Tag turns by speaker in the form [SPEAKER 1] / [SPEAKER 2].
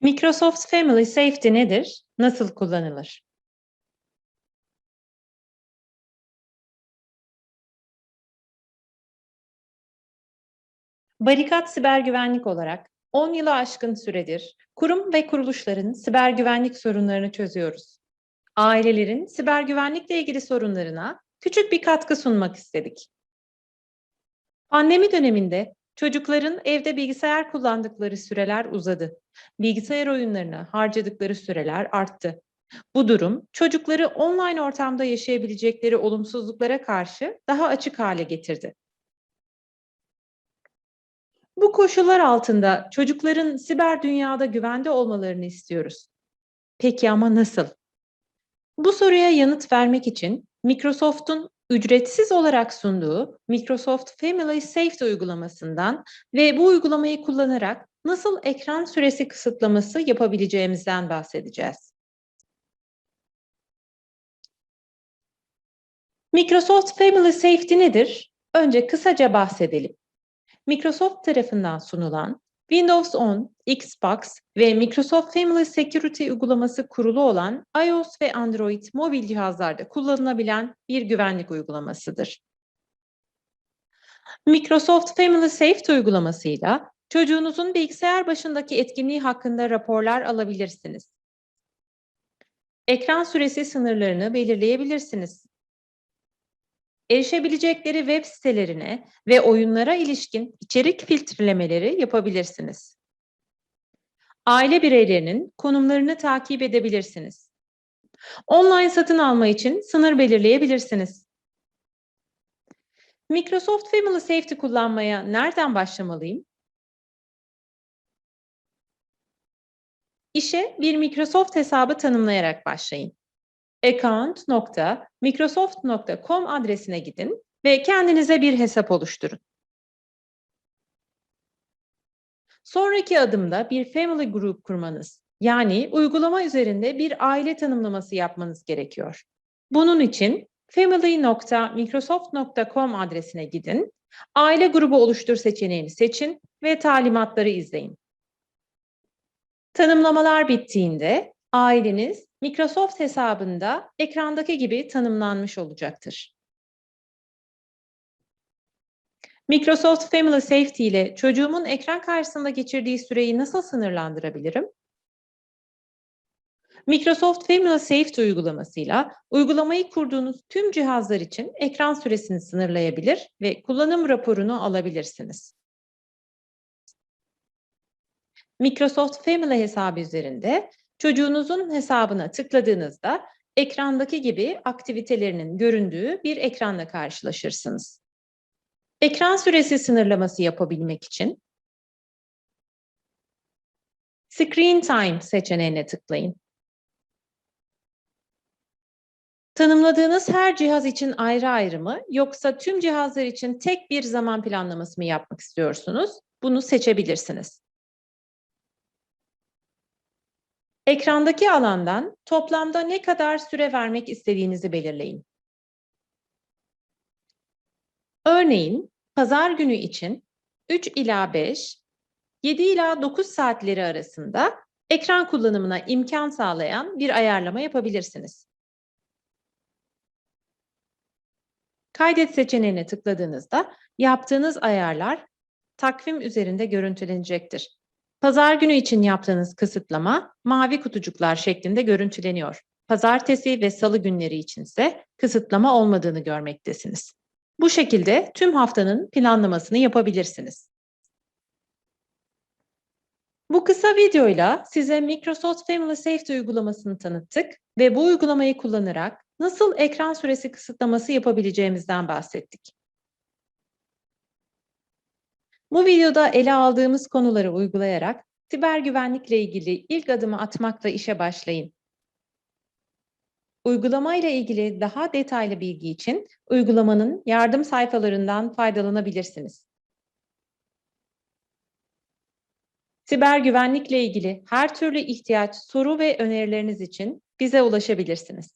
[SPEAKER 1] Microsoft Family Safety nedir? Nasıl kullanılır? Barikat Siber Güvenlik olarak 10 yılı aşkın süredir kurum ve kuruluşların siber güvenlik sorunlarını çözüyoruz. Ailelerin siber güvenlikle ilgili sorunlarına küçük bir katkı sunmak istedik. Pandemi döneminde çocukların evde bilgisayar kullandıkları süreler uzadı. Bilgisayar oyunlarına harcadıkları süreler arttı. Bu durum çocukları online ortamda yaşayabilecekleri olumsuzluklara karşı daha açık hale getirdi. Bu koşullar altında çocukların siber dünyada güvende olmalarını istiyoruz. Peki ama nasıl? Bu soruya yanıt vermek için Microsoft'un ücretsiz olarak sunduğu Microsoft Family Safety uygulamasından ve bu uygulamayı kullanarak nasıl ekran süresi kısıtlaması yapabileceğimizden bahsedeceğiz. Microsoft Family Safety nedir? Önce kısaca bahsedelim. Microsoft tarafından sunulan Windows 10, Xbox ve Microsoft Family Security uygulaması kurulu olan iOS ve Android mobil cihazlarda kullanılabilen bir güvenlik uygulamasıdır. Microsoft Family Safety uygulamasıyla çocuğunuzun bilgisayar başındaki etkinliği hakkında raporlar alabilirsiniz. Ekran süresi sınırlarını belirleyebilirsiniz erişebilecekleri web sitelerine ve oyunlara ilişkin içerik filtrelemeleri yapabilirsiniz. Aile bireylerinin konumlarını takip edebilirsiniz. Online satın alma için sınır belirleyebilirsiniz. Microsoft Family Safety kullanmaya nereden başlamalıyım? İşe bir Microsoft hesabı tanımlayarak başlayın account.microsoft.com adresine gidin ve kendinize bir hesap oluşturun. Sonraki adımda bir family group kurmanız, yani uygulama üzerinde bir aile tanımlaması yapmanız gerekiyor. Bunun için family.microsoft.com adresine gidin, aile grubu oluştur seçeneğini seçin ve talimatları izleyin. Tanımlamalar bittiğinde aileniz Microsoft hesabında ekrandaki gibi tanımlanmış olacaktır. Microsoft Family Safety ile çocuğumun ekran karşısında geçirdiği süreyi nasıl sınırlandırabilirim? Microsoft Family Safety uygulamasıyla uygulamayı kurduğunuz tüm cihazlar için ekran süresini sınırlayabilir ve kullanım raporunu alabilirsiniz. Microsoft Family hesabı üzerinde Çocuğunuzun hesabına tıkladığınızda ekrandaki gibi aktivitelerinin göründüğü bir ekranla karşılaşırsınız. Ekran süresi sınırlaması yapabilmek için Screen Time seçeneğine tıklayın. Tanımladığınız her cihaz için ayrı ayrı mı yoksa tüm cihazlar için tek bir zaman planlaması mı yapmak istiyorsunuz? Bunu seçebilirsiniz. Ekrandaki alandan toplamda ne kadar süre vermek istediğinizi belirleyin. Örneğin pazar günü için 3 ila 5, 7 ila 9 saatleri arasında ekran kullanımına imkan sağlayan bir ayarlama yapabilirsiniz. Kaydet seçeneğine tıkladığınızda yaptığınız ayarlar takvim üzerinde görüntülenecektir. Pazar günü için yaptığınız kısıtlama mavi kutucuklar şeklinde görüntüleniyor. Pazartesi ve salı günleri içinse kısıtlama olmadığını görmektesiniz. Bu şekilde tüm haftanın planlamasını yapabilirsiniz. Bu kısa videoyla size Microsoft Family Safety uygulamasını tanıttık ve bu uygulamayı kullanarak nasıl ekran süresi kısıtlaması yapabileceğimizden bahsettik. Bu videoda ele aldığımız konuları uygulayarak siber güvenlikle ilgili ilk adımı atmakla işe başlayın. Uygulama ile ilgili daha detaylı bilgi için uygulamanın yardım sayfalarından faydalanabilirsiniz. Siber güvenlikle ilgili her türlü ihtiyaç, soru ve önerileriniz için bize ulaşabilirsiniz.